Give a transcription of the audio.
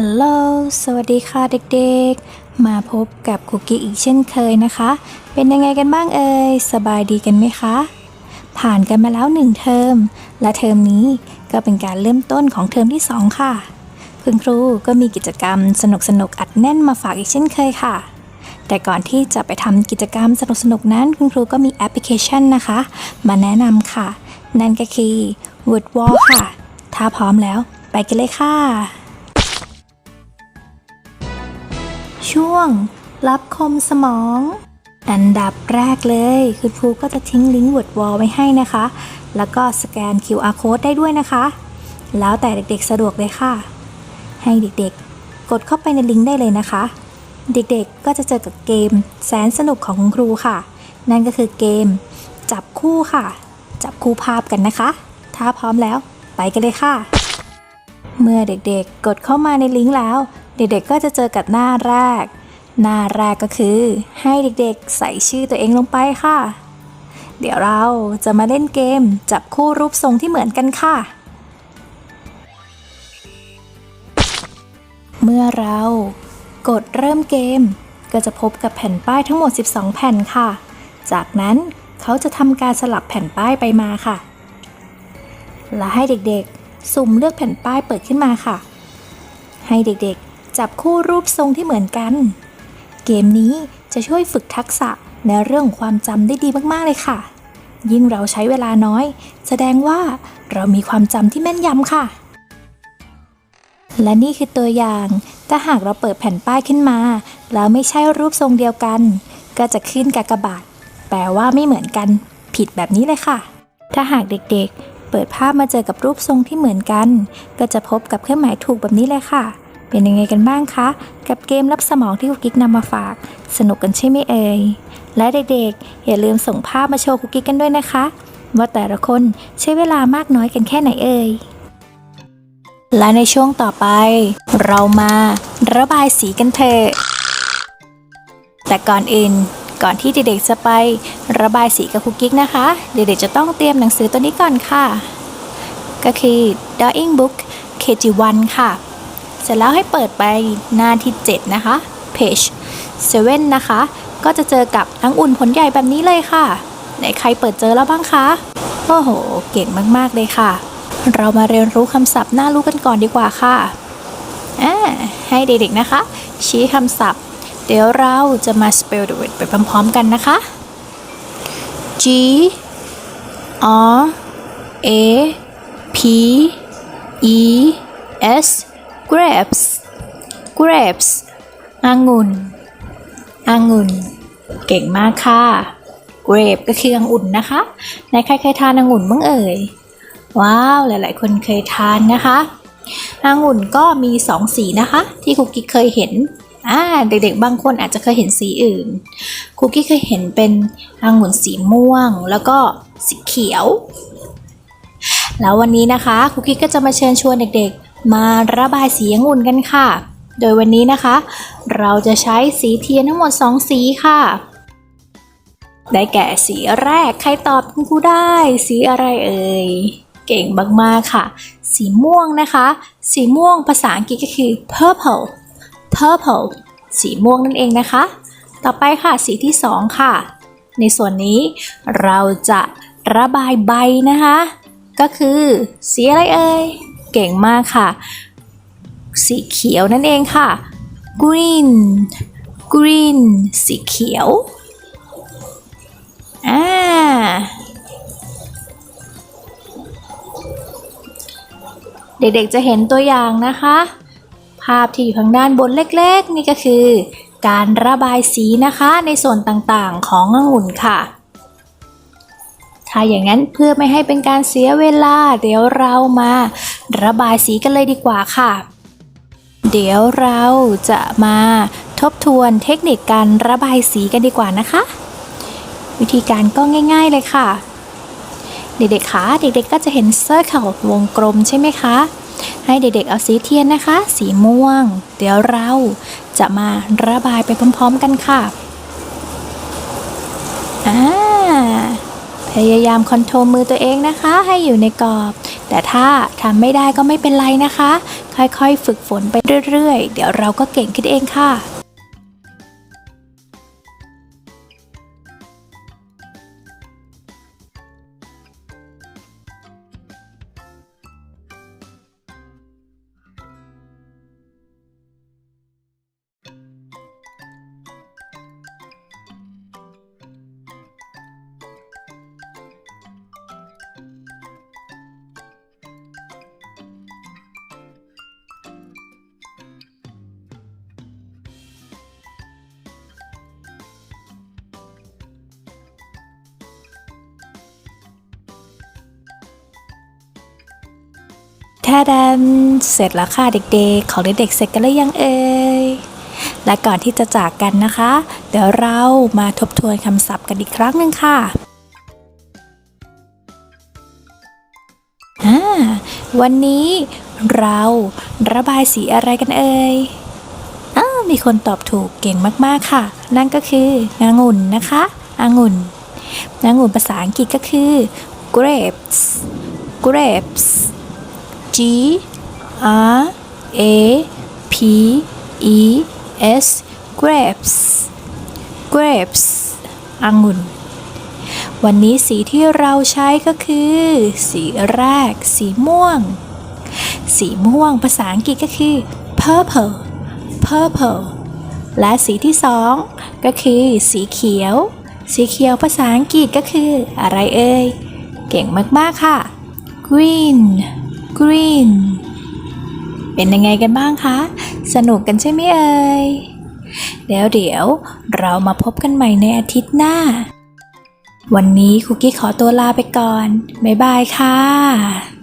ฮัลโหล สวัสดีค่ะเด็กๆ มาพบกับคุกกี้อีกเช่นเคยนะคะ เป็นยังไงกันบ้างเอ่ย สบายดีกันไหมคะ ผ่านกันมาแล้วหนึ่งเทอม และเทอมนี้ก็เป็นการเริ่มต้นของเทอมที่สองค่ะ คุณครูก็มีกิจกรรมสนุกๆอัดแน่นมาฝากอีกเช่นเคยค่ะ แต่ก่อนที่จะไปทำกิจกรรมสนุกๆนั้น คุณครูก็มีแอปพลิเคชันนะคะ มาแนะนำค่ะ นั่นก็คือ Wordwall ค่ะ ถ้าพร้อมแล้ว ไปกันเลยค่ะ ช่วง รับคมสมอง อันดับแรกเลยคุณครูก็จะทิ้งลิงก์ Wordwall ไว้ให้นะคะ แล้วก็สแกน QR code ได้ด้วยนะคะ แล้วแต่เด็กๆสะดวกเลยค่ะ ให้เด็กๆ กดเข้าไปในลิงก์ได้เลยนะคะ เด็กๆก็จะเจอกับเกมแสนสนุกของคุณครูค่ะ นั่นก็คือเกม จับคู่ค่ะ จับคู่ภาพกันนะคะ ถ้าพร้อมแล้วไปกันเลยค่ะ เมื่อเด็กๆ กดเข้ามาในลิงก์แล้ว เด็กๆก็จะเจอกับหน้าแรก หน้าแรกก็คือ ให้เด็กๆใส่ชื่อตัวเองลงไปค่ะ เดี๋ยวเราจะมาเล่นเกมจับคู่รูปทรงที่เหมือนกันค่ะ เมื่อเรากดเริ่มเกม ก็จะพบกับแผ่นป้ายทั้งหมด 12 แผ่นค่ะ จากนั้นเขาจะทำการสลับแผ่นป้ายไปมาค่ะ และให้เด็กๆ สุ่มเลือกแผ่นป้ายเปิดขึ้นมาค่ะ ให้เด็กๆ จับคู่รูปทรงที่เหมือนกัน เกมนี้จะช่วยฝึกทักษะในเรื่องความจำได้ดีมากๆเลยค่ะ ยิ่งเราใช้เวลาน้อย แสดงว่าเรามีความจำที่แม่นยำค่ะ และนี่คือตัวอย่าง ถ้าหากเราเปิดแผ่นป้ายขึ้นมา แล้วไม่ใช่รูปทรงเดียวกัน ก็จะขึ้นกากบาท แปลว่าไม่เหมือนกัน ผิดแบบนี้เลยค่ะ ถ้าหากเด็กๆ เปิดภาพมาเจอกับรูปทรงที่เหมือนกัน ก็จะพบกับเครื่องหมายถูกแบบนี้เลยค่ะ เป็นยังไงกันบ้างคะ กับเกมรับสมองที่คุกกิ๊กนำมาฝาก สนุกกันใช่ไหมเอ่ย และเด็กๆ อย่าลืมส่งภาพมาโชว์คุกกิ๊กกันด้วยนะคะ ว่าแต่ละคนใช้เวลามากน้อยกันแค่ไหนเอ่ย และในช่วงต่อไป เรามาระบายสีกันเถอะแต่ก่อนอื่นก่อนที่เด็กๆจะไประบายสีกับคุกกิ๊กนะคะ เด็กๆจะต้องเตรียมหนังสือตัวนี้ก่อนค่ะ ก็คือ Drawing Book KG1 ค่ะ สร็จแล้วให้เปิดไปหน้าที่ 7 นะคะ page 7 นะคะ ก็จะเจอกับอังอุ่นผลใหญ่แบบนี้เลยค่ะ ไหนใครเปิดเจอแล้วบ้างคะ โอ้โห เก่งมากๆเลยค่ะ เรามาเรียนรู้คำศัพท์หน่ารู้กันก่อนดีกว่าค่ะอ่าให้เด็กๆนะคะ ชี้คำศัพท์ เดี๋ยวเราจะมา spell the word ไปพร้อมๆกันนะคะ G R A P E S grapes grapes องุ่นองุ่น เก่งมากค่ะ grape ก็คือองุ่นนะคะไหนใครเคยทานองุ่นบ้างเอ่ย ว้าว หลาย ๆ คนเคยทานนะคะองุ่นก็มีสองสีนะคะ ที่คุกกี้เคยเห็นอ่าเด็กๆ บางคนอาจจะเคยเห็นสีอื่น คุกกี้เคยเห็นเป็นองุ่นสีม่วง แล้วก็สีเขียว แล้ววันนี้นะคะคุกกี้ก็จะมาเชิญชวนเด็กๆ มาระบายสีองุ่นกันค่ะ โดยวันนี้นะคะ เราจะใช้สีเทียนทั้งหมด 2 สีค่ะ ได้แก่สีแรกใครตอบคุณครูได้ สีอะไรเอ่ย เก่งมากๆค่ะ สีม่วงนะคะ สีม่วงภาษาอังกฤษก็คือ purple purple สีม่วงนั่นเองนะคะ ต่อไปค่ะสีที่ 2 ค่ะ ในส่วนนี้เราจะระบายใบนะคะ ก็คือสีอะไรเอ่ย เก่งมากค่ะ สีเขียวนั่นเองค่ะ green green สีเขียว อ่า เด็กๆจะเห็นตัวอย่างนะคะ ภาพที่อยู่ทางด้านบนเล็กๆ นี่ก็คือ การระบายสีนะคะในส่วนต่างๆขององุ่นค่ะ ถ้าอย่างนั้นเพื่อไม่ให้เป็นการเสียเวลา เดี๋ยวเรามา ระบายสีกันเลยดีกว่าค่ะ เดี๋ยวเราจะมาทบทวนเทคนิคการระบายสีกันดีกว่านะคะ วิธีการก็ง่าย ๆเลยค่ะ เด็กๆคะเด็กๆก็จะเห็น circle วงกลมใช่ไหมคะ ให้เด็กๆเอาสีเทียนนะคะ สีม่วง เดี๋ยวเราจะมาระบายไปพร้อม ๆ กันค่ะอ่าพยายามคอนโทรลมือตัวเองนะคะ ให้อยู่ในกรอบ แต่ถ้าทำไม่ได้ก็ไม่เป็นไรนะคะ ค่อยๆ ฝึกฝนไปเรื่อยๆ เดี๋ยวเราก็เก่งขึ้นเองค่ะ แท้ดันเสร็จแล้วค่ะเด็กๆ ของเด็กๆเสร็จกันหรือยังเอ่ยและก่อนที่จะจากกันนะคะ เดี๋ยวเรามาทบทวนคำศัพท์กันอีกครั้งหนึ่งค่ะอ่าวันนี้เราระบายสีอะไรกันเอ่ยอ้ามีคนตอบถูกเก่งมากๆค่ะ นั่นก็คืองุ่นนะคะองุ่นองุ่นภาษาอังกฤษก็คือ grapes grapes G R A P E S grapes grapes องุ่น วันนี้สีที่เราใช้ก็คือ สีแรก สีม่วง สีม่วงภาษาอังกฤษก็คือ purple purple และสีที่สองก็คือสีเขียว สีเขียวภาษาอังกฤษก็คืออะไรเอ่ย เก่งมาก ๆ ค่ะ green green เป็นยังไงกันบ้างคะ สนุกกันใช่ไหมเอ่ยแล้วเดี๋ยวเรามาพบกันใหม่ในอาทิตย์หน้า วันนี้คุกกี้ขอตัวลาไปก่อน บ๊ายบายค่ะ